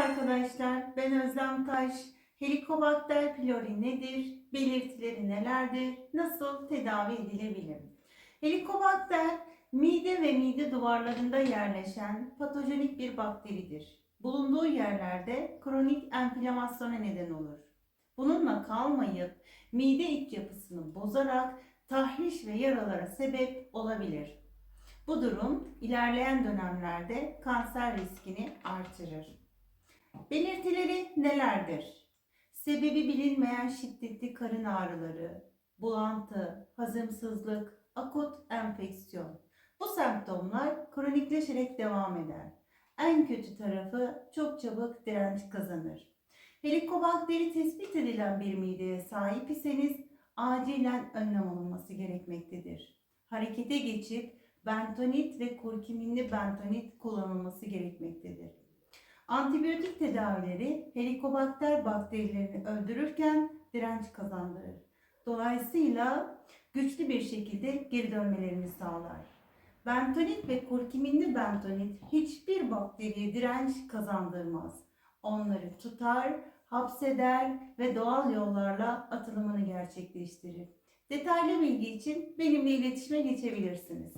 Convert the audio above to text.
arkadaşlar, ben Özlem Taş. Helikobakter pylori nedir? Belirtileri nelerdir? Nasıl tedavi edilebilir? Helikobakter, mide ve mide duvarlarında yerleşen patojenik bir bakteridir. Bulunduğu yerlerde kronik enflamasyona neden olur. Bununla kalmayıp mide iç yapısını bozarak tahriş ve yaralara sebep olabilir. Bu durum ilerleyen dönemlerde kanser riskini artırır. Belirtileri nelerdir? Sebebi bilinmeyen şiddetli karın ağrıları, bulantı, hazımsızlık, akut enfeksiyon. Bu semptomlar kronikleşerek devam eder. En kötü tarafı çok çabuk direnç kazanır. Helikobakteri tespit edilen bir mideye sahip iseniz acilen önlem alınması gerekmektedir. Harekete geçip bentonit ve kurkuminli bentonit kullanılması gerekmektedir. Antibiyotik tedavileri helikobakter bakterilerini öldürürken direnç kazandırır. Dolayısıyla güçlü bir şekilde geri dönmelerini sağlar. Bentonit ve kurkuminli bentonit hiçbir bakteriye direnç kazandırmaz. Onları tutar, hapseder ve doğal yollarla atılımını gerçekleştirir. Detaylı bilgi için benimle iletişime geçebilirsiniz.